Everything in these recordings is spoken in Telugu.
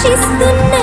ఆశిస్తున్నా.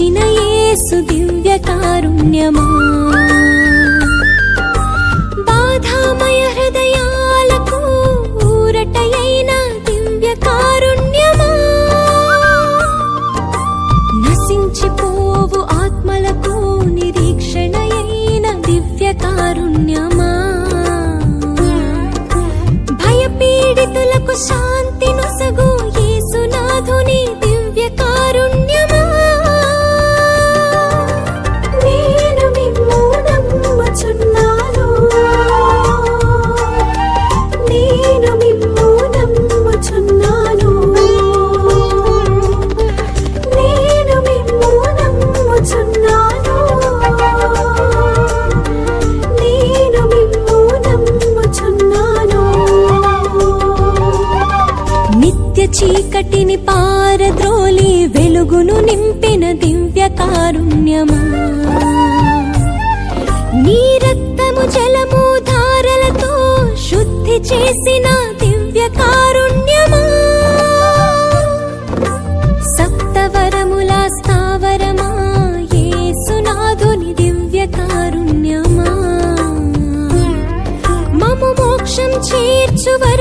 she needs ചേർച്ചുവരും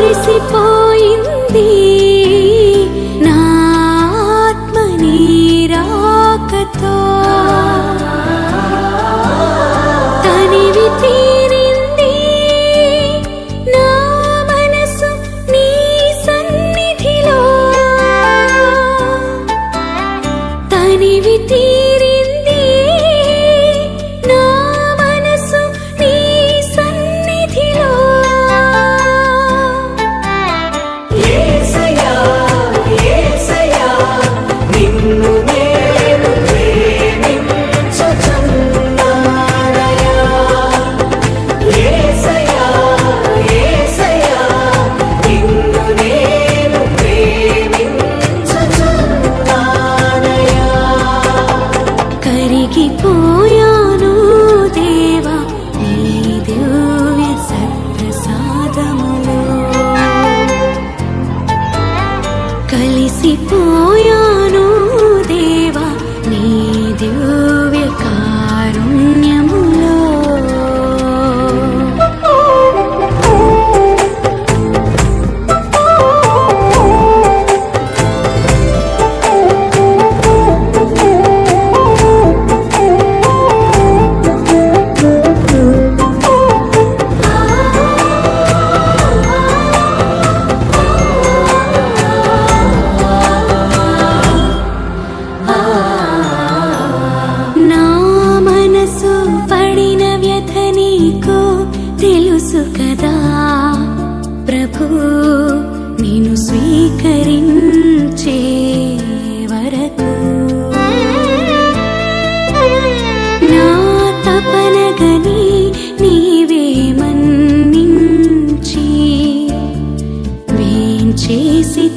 మురిసిపోయింది.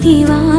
वा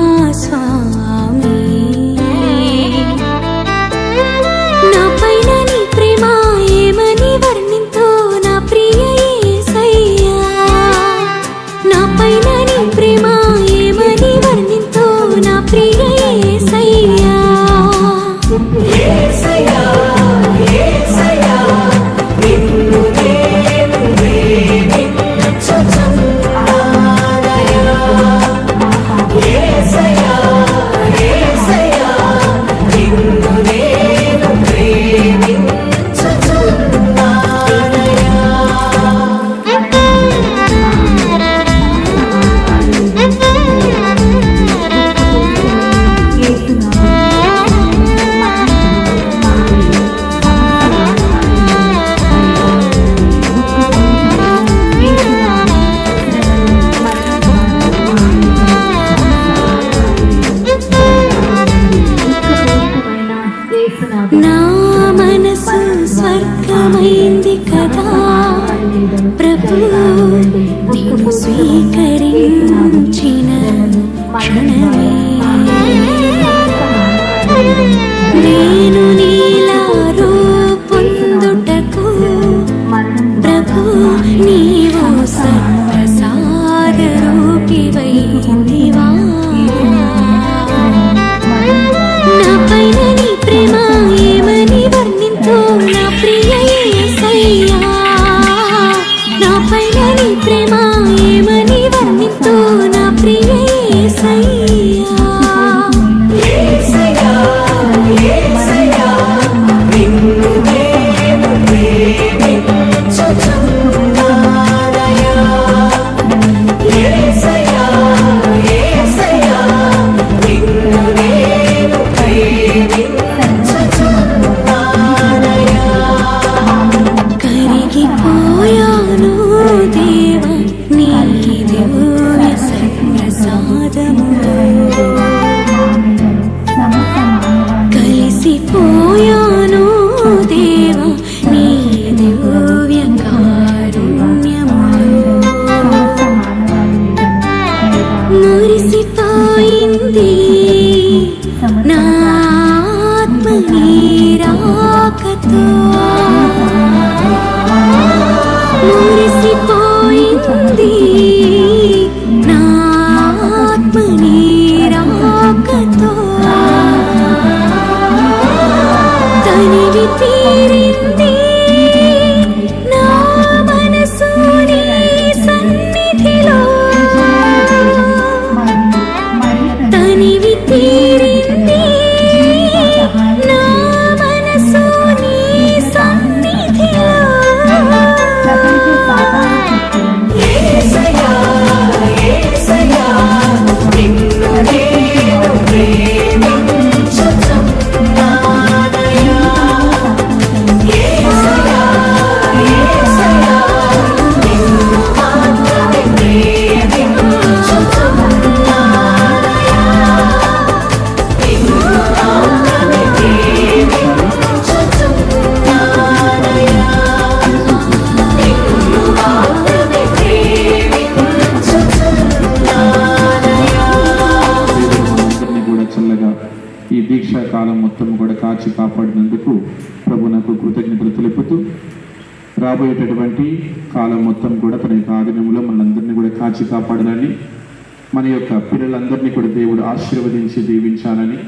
బిడ్డలందరినీ కూడా దేవుడు ఆశీర్వదించి దీవించాలని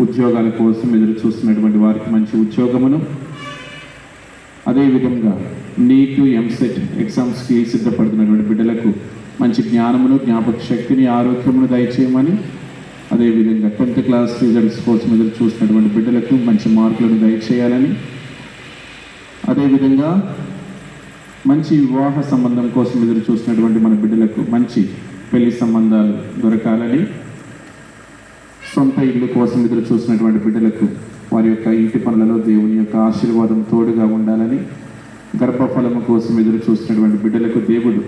ఉద్యోగాల కోసం ఎదురు చూస్తున్నటువంటి వారికి మంచి ఉద్యోగమును. అదేవిధంగా నీటు ఎంసెట్ ఎగ్జామ్స్కి సిద్ధపడుతున్నటువంటి బిడ్డలకు మంచి జ్ఞానమును జ్ఞాపక శక్తిని ఆరోగ్యమును దయచేయమని అదేవిధంగా టెన్త్ క్లాస్ రిజల్ట్స్ కోసం ఎదురు చూసినటువంటి బిడ్డలకు మంచి మార్కులను దయచేయాలని అదేవిధంగా మంచి వివాహ సంబంధం కోసం ఎదురు చూసినటువంటి మన బిడ్డలకు మంచి పెళ్ళి సంబంధాలు దొరకాలని సొంత ఇల్లు కోసం ఎదురు చూసినటువంటి బిడ్డలకు వారి యొక్క ఇంటి పనులలో దేవుని యొక్క ఆశీర్వాదం తోడుగా ఉండాలని గర్భఫలము కోసం ఎదురు చూసినటువంటి బిడ్డలకు దేవుడు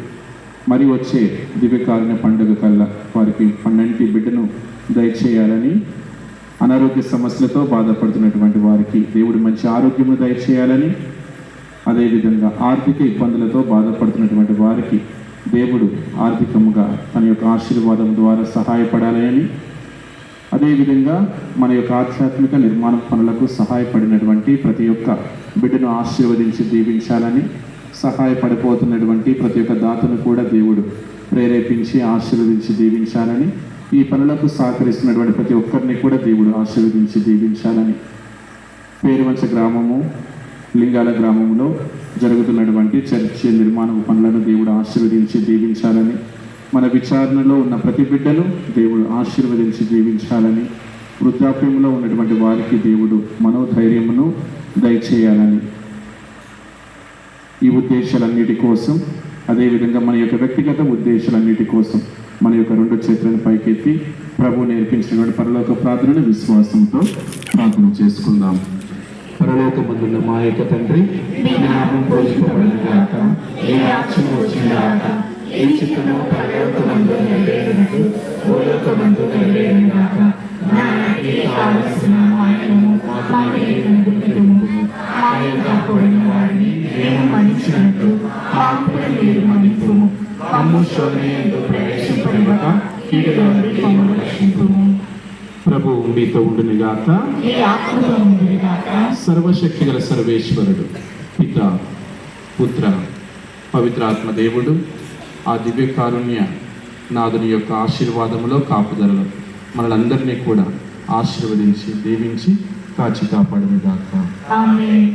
మరి వచ్చే దివ్యకారుణ పండుగ కల్లా వారికి పన్నెండు బిడ్డను దయచేయాలని అనారోగ్య సమస్యలతో బాధపడుతున్నటువంటి వారికి దేవుడు మంచి ఆరోగ్యము దయచేయాలని అదేవిధంగా ఆర్థిక ఇబ్బందులతో బాధపడుతున్నటువంటి వారికి దేవుడు ఆర్థికముగా తన యొక్క ఆశీర్వాదం ద్వారా సహాయపడాలని అదేవిధంగా మన యొక్క ఆధ్యాత్మిక నిర్మాణ పనులకు సహాయపడినటువంటి ప్రతి ఒక్క బిడ్డను ఆశీర్వదించి దీవించాలని సహాయపడిపోతున్నటువంటి ప్రతి ఒక్క దాతను కూడా దేవుడు ప్రేరేపించి ఆశీర్వదించి దీవించాలని ఈ పనులకు సహకరిస్తున్నటువంటి ప్రతి ఒక్కరిని కూడా దేవుడు ఆశీర్వదించి దీవించాలని. పేరువంచ గ్రామము లింగాల గ్రామంలో జరుగుతున్నటువంటి చర్చి నిర్మాణ పనులను దేవుడు ఆశీర్వదించి దీవించాలని మన విచారణలో ఉన్న ప్రతి బిడ్డను దేవుడు ఆశీర్వదించి దీవించాలని వృద్ధాప్యంలో ఉన్నటువంటి వారికి దేవుడు మనోధైర్యమును దయచేయాలని. ఈ ఉద్దేశాలన్నిటి కోసం అదేవిధంగా మన యొక్క వ్యక్తిగత ఉద్దేశాలన్నిటి కోసం మన యొక్క రెండు చేతులను పైకెత్తి ప్రభు నేర్పించినటువంటి పరలోక ప్రార్థనను విశ్వాసంతో ప్రార్థన చేసుకుందాం. పరలోకమందున్న మా యొక్క తండ్రి మీ నామం పూజింపబడును గాక. మీ రాజ్యం వచ్చును గాక. మీ చిత్తము పరలోకమందు నెరవేరునట్లు భూలోకమందు నెరవేరును గాక. నానాటికి కావలసిన ఆయనము మా నేరును గుర్తుము మా యొక్క పొడిన వారిని మేము మన్నించినట్టు పాపుల మీరు మన్నిపుము. మమ్ము శోధనయందు ప్రవేశింపనివ్వక కీడులో నుండి మమ్ము రక్షింపుము. ప్రభు మీతో ఉండును గాక. మీ ఆత్మలో ఉండును గాక సర్వశక్తిగల సర్వేశ్వరుడు పిత పుత్ర పవిత్రాత్మ దేవుడు ఆ దివ్య కారుణ్య నాదుని యొక్క ఆశీర్వాదములో కాపుదలలో మనలందరినీ కూడా ఆశీర్వదించి దీవించి కాచి ఆమేన్.